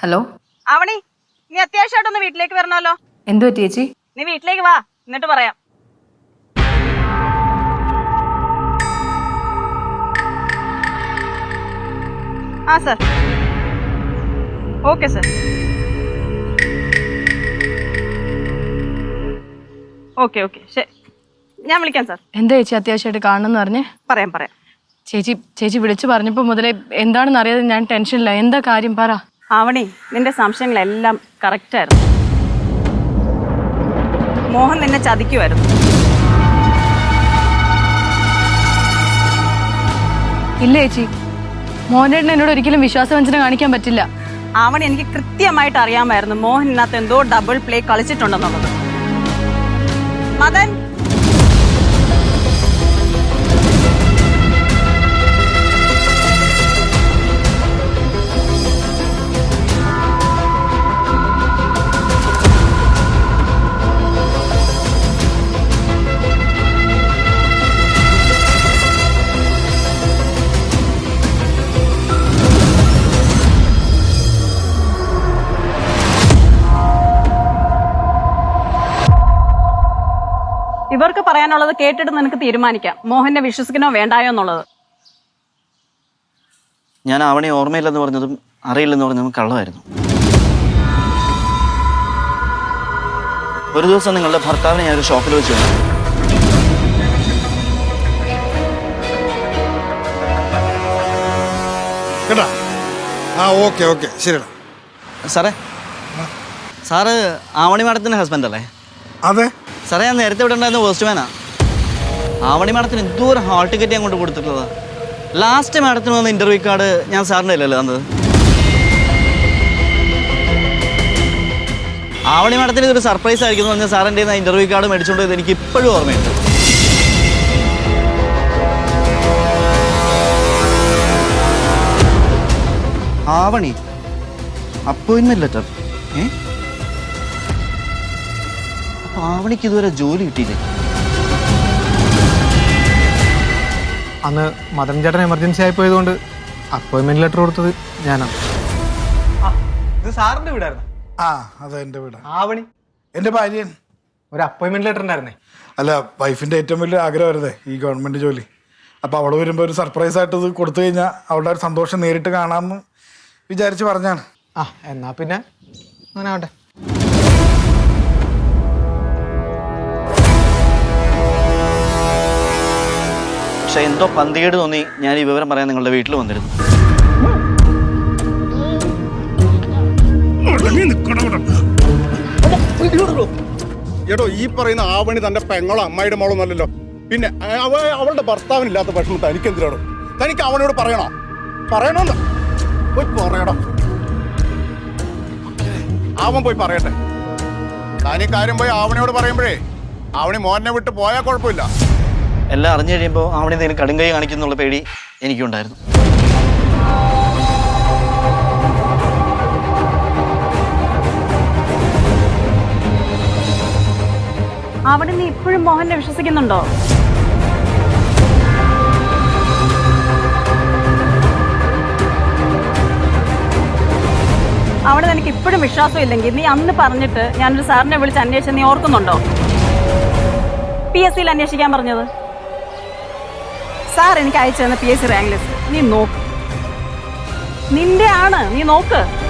Hello? Avani നീ അത്യാവശ്യമായിട്ടൊന്ന് വീട്ടിലേക്ക് വരണമല്ലോ എന്തു പറ്റി ചേച്ചി? നീ വീട്ടിലേക്ക് വാ എന്നിട്ട് പറയാം. ആ sir. Okay sir. Okay okay ശരി. ഞാൻ വിളിക്കാം സർ. എന്താ ചേച്ചി അത്യാവശ്യമായിട്ട് കാണണമെന്ന് പറഞ്ഞേ? പറയാം പറയാം. ചേച്ചി ചേച്ചി വിളിച്ചു പറഞ്ഞപ്പോൾ മുതലേ എന്താണെന്ന് അറിയാതെ ഞാൻ ടെൻഷനില്ല എന്താ കാര്യം പറ. ആവണി നിന്റെ സംശയങ്ങളെല്ലാം കറക്റ്റായിരുന്നു മോഹൻ നിന്നെ ചതിക്കുമായിരുന്നു. ഇല്ല ചേച്ചി മോഹനേട്ടൻ എന്നോട് ഒരിക്കലും വിശ്വാസവഞ്ചന കാണിക്കാൻ പറ്റില്ല. ആവണി എനിക്ക് കൃത്യമായിട്ട് അറിയാമായിരുന്നു മോഹൻ ഇതിനകത്ത് എന്തോ ഡബിൾ പ്ലേ കളിച്ചിട്ടുണ്ടെന്നുള്ളത്. മദൻ ഇവർക്ക് പറയാനുള്ളത് കേട്ടിട്ട് നിനക്ക് തീരുമാനിക്കാം. മോഹനെ വിശ്വസിക്കണോ വേണ്ടായോ എന്നുള്ളത്? ഞാൻ അവനെ ഓർമ്മയില്ലെന്ന് പറഞ്ഞതും അറിയില്ലെന്ന് പറഞ്ഞതും കള്ളമായിരുന്നു. ഒരു ദിവസം നിങ്ങളുടെ ഭർത്താവിനെ ഞാൻ ഒരു ഷോപ്പിൽ വെച്ച് കണ്ടു. കേട്ടാ? ആ ഓക്കെ ഓക്കെ. ശരിടാ സാറേ സാറ് ആവണി മാഡത്തിന്റെ ഹസ്ബൻഡ് അല്ലേ? അതെ. സാറേ ഞാൻ നേരത്തെ ഇവിടെ ഉണ്ടായിരുന്ന പോസ്റ്റ്മാനാ. ആവണി മാഡത്തിന് എന്തോരം ഹാൾ ടിക്കറ്റ് ഞാൻ കൊണ്ട് ലാസ്റ്റ് മാഡത്തിന് വന്ന ഇന്റർവ്യൂ കാർഡ് ഞാൻ സാറിന്റെ അല്ലല്ലോ തന്നത്? ആവണി മാഡത്തിന് ഇതൊരു സർപ്രൈസ് ആയിരിക്കും എന്ന് പറഞ്ഞാൽ സാറിന്റെ ഇന്റർവ്യൂ കാർഡ് മേടിച്ചുകൊണ്ട് എനിക്ക് ഇപ്പോഴും ഓർമ്മയുണ്ട്. ആവണി അപ്പോയിൻമെന്റ് ലെറ്റർ ഏ? അപ്പൊ ആവണിക്ക് ഇതുവരെ ജോലി കിട്ടിയില്ലേ? അന്ന് മദൻ ചേട്ടൻ എമർജൻസി ആയി പോയതുകൊണ്ട് അപ്പോയിൻമെന്റ് ലെറ്റർ കൊടുത്തത് ഞാനാണ് ഇത് സാറിന്റെ വീടായിരുന്നു? ആ അതെ എന്റെ വീടാ. ആവണി. എന്റെ ഭാര്യൻ. ഒരു അപ്പോയിൻമെന്റ് ലെറ്റർ ഉണ്ടായിരുന്നേ? അല്ല വൈഫിന്റെ ഏറ്റവും വലിയ ആഗ്രഹമായിരുന്നേ ഈ ഗവൺമെന്റ് ജോലി. അപ്പൊ അവൾ വരുമ്പോ ഒരു സർപ്രൈസ് ആയിട്ട് ഇത് കൊടുത്തു കഴിഞ്ഞാൽ അവളുടെ ഒരു സന്തോഷം നേരിട്ട് കാണാമെന്ന് വിചാരിച്ച് പറഞ്ഞാണ്. ആ എന്നാ പിന്നെ. അങ്ങനെ ആവട്ടെ. എന്തോ പന്തികേട് തോന്നി ഞാൻ ഈ വിവരം പറയാൻ നിങ്ങളുടെ വീട്ടിൽ വന്നിരുന്നു. എടോ ഈ പറയുന്ന ആവണി തന്റെ പെങ്ങളോ അമ്മായിയുടെ മോളോ അല്ലല്ലോ പിന്നെ അവ അവളുടെ ഭർത്താവിനില്ലാത്ത വിഷമം തനിക്ക് എന്തിനാണോ തനിക്ക് അവനോട് പറയണോ? പറയണോന്ന്? പോയി പറയണോ അവൻ പോയി പറയട്ടെ. താനീ കാര്യം പോയി ആവണിയോട് പറയുമ്പോഴേ ആവണി മോനെ വിട്ട് പോയാൽ കുഴപ്പമില്ല. എല്ലാം അറിഞ്ഞു കഴിയുമ്പോൾ അവിടെ എന്തെങ്കിലും കടുങ്കൈ കാണിക്കുന്നുള്ള പേടി എനിക്കുണ്ടായിരുന്നു. അവിടെ നീ ഇപ്പോഴും മോഹനെ വിശ്വസിക്കുന്നുണ്ടോ? അവിടെ നിനക്ക് ഇപ്പോഴും വിശ്വാസം ഇല്ലെങ്കിൽ നീ അന്ന് പറഞ്ഞിട്ട് ഞാനൊരു സാറിനെ വിളിച്ച് അന്വേഷിച്ച് നീ ഓർക്കുന്നുണ്ടോ? പി എസ് സിയിൽ അന്വേഷിക്കാൻ പറഞ്ഞത്? സാർ എനിക്ക് അയച്ചു തന്ന P S C rank list നീ നോക്ക്. നിന്റെ ആണ്. നീ നോക്ക്.